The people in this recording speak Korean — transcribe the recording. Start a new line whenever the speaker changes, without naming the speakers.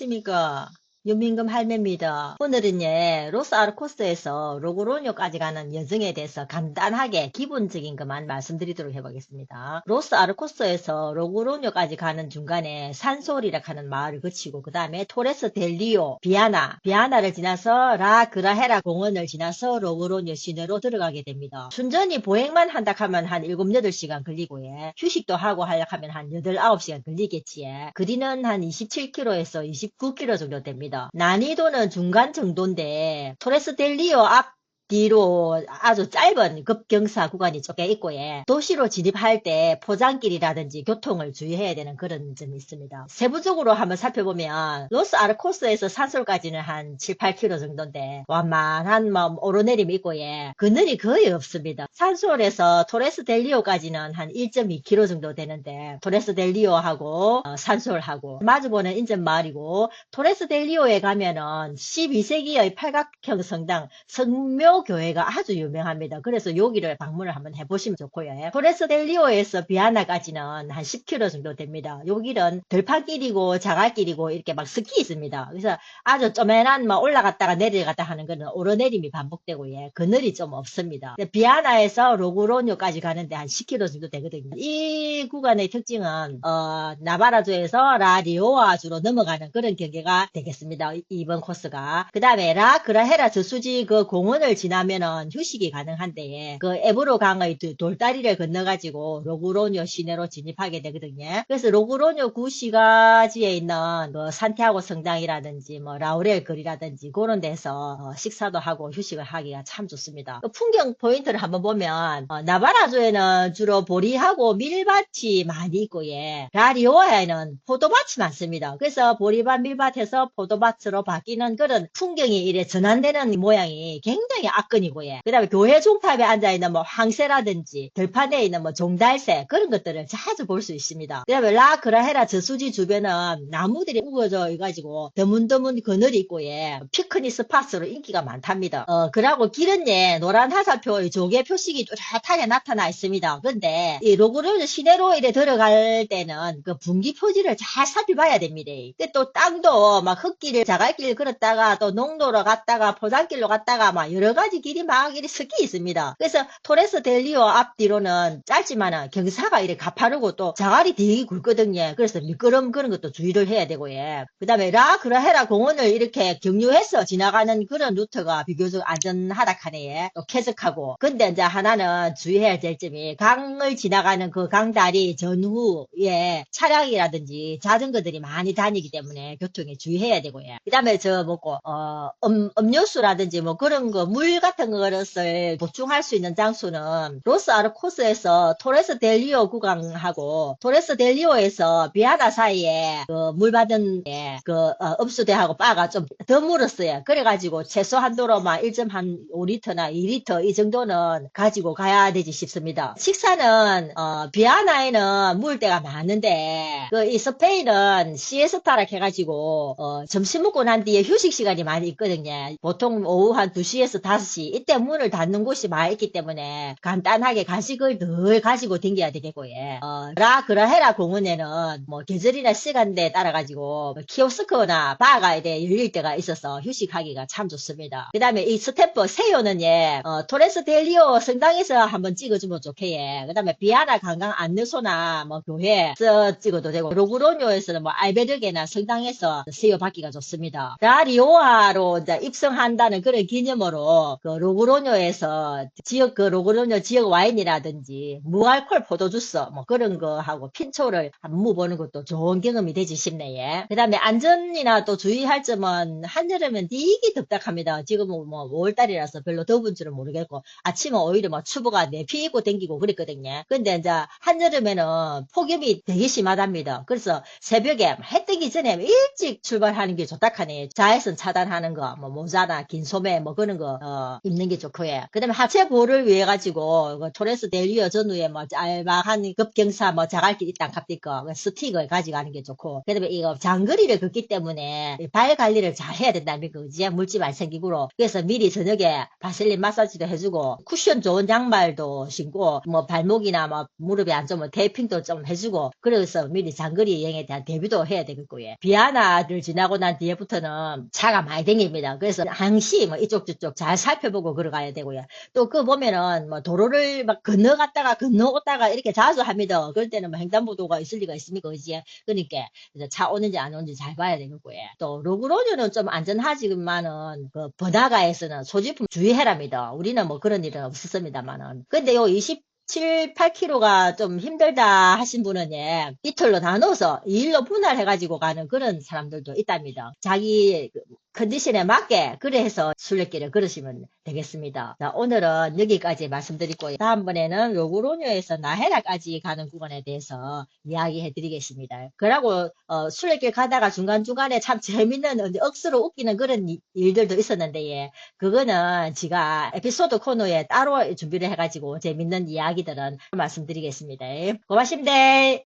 안녕하십니까. 윤민금 할매입니다. 오늘은 예, 로스 아르코스에서 로그로뇨까지 가는 여정에 대해서 간단하게 기본적인 것만 말씀드리도록 해보겠습니다. 로스 아르코스에서 로그로뇨까지 가는 중간에 산소리라 하는 마을을 거치고 그 다음에 토레스 델리오, 비아나, 비아나를 지나서 라 그라헤라 공원을 지나서 로그로뇨 시내로 들어가게 됩니다. 순전히 보행만 한다 하면 한 7, 8시간 걸리고 예. 휴식도 하고 하려 하면 한 8, 9시간 걸리겠지 예. 거리는 한 27km에서 29km 정도 됩니다. 난이도는 중간 정도인데 토레스 델리오 앞 뒤로 아주 짧은 급경사 구간이 쪼개 있고 예. 도시로 진입할 때 포장길이라든지 교통을 주의해야 되는 그런 점이 있습니다. 세부적으로 한번 살펴보면 로스 아르코스에서 산솔까지는 한 7, 8km 정도인데 완만한 뭐 오르내림이 있고 예. 그늘이 거의 없습니다. 산솔에서 토레스 델리오까지는 한 1.2km 정도 되는데 토레스 델리오하고 어, 산솔하고 마주보는 인접 마을이고 토레스 델리오에 가면은 12세기의 팔각형 성당 성묘 교회가 아주 유명합니다. 그래서 여기를 방문을 한번 해보시면 좋고요. 토레스 델리오에서 비아나까지는 한 10km 정도 됩니다. 여기는 들판길이고 자갈길이고 이렇게 막 스키 있습니다. 그래서 아주 쪼매난 뭐 올라갔다가 내려갔다 하는 거는 오르내림이 반복되고 예, 그늘이 좀 없습니다. 비아나에서 로그로뇨까지 가는데 한 10km 정도 되거든요. 이 구간의 특징은 어, 나바라주에서 라리오아주로 넘어가는 그런 경계가 되겠습니다. 이번 코스가. 그 다음에 라 그라헤라 저수지 그 공원을 지나 면은 휴식이 가능한데 그 에브로 강의 돌다리를 건너가지고 로그로뇨 시내로 진입하게 되거든요. 그래서 로그로뇨 구 시가지에 있는 그 산티아고 성당이라든지 뭐 라우렐 거리라든지 그런 데서 어, 식사도 하고 휴식을 하기가 참 좋습니다. 그 풍경 포인트를 한번 보면 어, 나바라주에는 주로 보리하고 밀밭이 많이 있고 예. 라리오아에는 포도밭이 많습니다. 그래서 보리밭 밀밭에서 포도밭으로 바뀌는 그런 풍경이 이래 전환되는 모양이 굉장히 악근이고 예. 그 다음에 교회 종탑에 앉아 있는 뭐 황새라든지 들판에 있는 뭐 종달새 그런 것들을 자주 볼 수 있습니다. 그 다음에 라 그라헤라 저수지 주변은 나무들이 우거져 가지고 드문드문 그늘이 있고 예. 피크닉 스팟으로 인기가 많답니다. 어, 그러고 길은 예, 노란 화살표의 조개 표식이 뚜렷하게 나타나 있습니다. 근데 이 로그로즈 시내로 이래 들어갈 때는 그 분기 표지를 잘 살펴봐야 됩니다. 또 땅도 막 흙길, 자갈길 걸었다가 또 농도로 갔다가 포장길로 갔다가 막 여러 가지 길이 막 이리 섞여 있습니다. 그래서 토레스 델리오 앞뒤로는 짧지만은 경사가 이래 가파르고 또 자갈이 되게 굵거든요. 그래서 미끄럼 그런 것도 주의를 해야 되고 예. 그 다음에 라 그라헤라 공원을 이렇게 경유해서 지나가는 그런 루트가 비교적 안전하다 카네 예. 또 쾌적하고 근데 이제 하나는 주의해야 될 점이 강을 지나가는 그 강다리 전후에 차량이라든지 자전거들이 많이 다니기 때문에 교통에 주의해야 되고 예. 그 다음에 저 뭐고 어 음, 음료수라든지 뭐 그런 거물 같은 것을 보충할 수 있는 장소는 로스 아르코스에서 토레스 델리오 구강하고 토레스 델리오에서 비아나 사이에 그 물 받은 그 어, 음수대하고 바가 좀더 물었어요. 그래가지고 최소 한도로만 1.5리터나 2리터 이 정도는 가지고 가야 되지 싶습니다. 식사는 어, 비아나에는 물 때가 많은데 그 이 스페인은 시에스타라 해가지고 어, 점심 먹고 난 뒤에 휴식 시간이 많이 있거든요. 보통 오후 한 2시에서 5시 이때 문을 닫는 곳이 많이 있기 때문에 간단하게 간식을 늘 가지고 댕겨야 되겠고 예. 어, 라 그라헤라 공원에는 뭐 계절이나 시간대에 따라 가지고 뭐 키오스크나 바가 이래 열릴 때가 있어서 휴식하기가 참 좋습니다. 그 다음에 이 스탬프 세요는 예 어, 토레스 델리오 성당에서 한번 찍어주면 좋게 예. 그 다음에 비아나 관광 안내소나 뭐 교회에서 찍어도 되고 로그로뇨에서는 뭐 알베르게나 성당에서 세요 받기가 좋습니다. 라리오아로 이제 입성한다는 그런 기념으로 그 로그로뇨에서 지역 그 로그로뇨 지역 와인이라든지 무알콜 포도주스 뭐 그런 거 하고 핀초를 한번 보는 것도 좋은 경험이 되지 싶네. 예. 그 다음에 안전이나 또 주의할 점은 한여름엔 되게 덥닥합니다. 지금은 뭐 5월달이라서 별로 더운 줄은 모르겠고 아침은 오히려 뭐 추부가 내피고 댕기고 그랬거든요. 근데 이제 한여름에는 폭염이 되게 심하답니다. 그래서 새벽에 해 뜨기 전에 일찍 출발하는 게 좋다 하네. 자외선 차단하는 거, 뭐 모자나 긴 소매 뭐 그런 거 어, 거 입는 게 좋고요. 그 다음에 하체 보호를 위해 가지고 그 토레스 델리어 전후에 뭐 짤막한 급경사 뭐 자갈길 있다 갑니까 그 스틱을 가져가는 게 좋고 그 다음에 이거 장거리를 걷기 때문에 발 관리를 잘 해야 된다는 거지 물집 안 생기고로 그래서 미리 저녁에 바셀린 마사지도 해주고 쿠션 좋은 양말도 신고 뭐 발목이나 뭐 무릎에 안 좋으면 테이핑도 좀 해주고 그래서 미리 장거리 여행에 대한 대비도 해야 되겠고요. 비아나를 지나고 난 뒤에부터는 차가 많이 댕깁니다. 그래서 항시 뭐 이쪽 저쪽 잘 살펴보고 걸어가야 되고요. 또 그 보면은 뭐 도로를 막 건너갔다가 건너오다가 이렇게 자주 합니다. 그럴 때는 뭐 횡단보도가 있을 리가 있습니까? 그지? 그러니까 이제 차 오는지 안 오는지 잘 봐야 되겠고요. 또 로그로뉴는 좀 안전하지만은 그 번화가에서는 소지품 주의해랍니다. 우리는 뭐 그런 일은 없었습니다만은. 근데 요 20, 7, 8km가 좀 힘들다 하신 분은 예, 이틀로 나눠서 2일로 분할해가지고 가는 그런 사람들도 있답니다. 자기 그 컨디션에 맞게 그래서 순례길을 걸으시면 되겠습니다. 자, 오늘은 여기까지 말씀드리고 다음번에는 로그로뉴에서 나헤라까지 가는 구간에 대해서 이야기해 드리겠습니다. 그러고 어, 순례길 가다가 중간중간에 참 재밌는 어, 억수로 웃기는 그런 이- 일들도 있었는데 예, 그거는 제가 에피소드 코너에 따로 준비를 해가지고 재밌는 이야기들은 말씀드리겠습니다. 고맙습니다.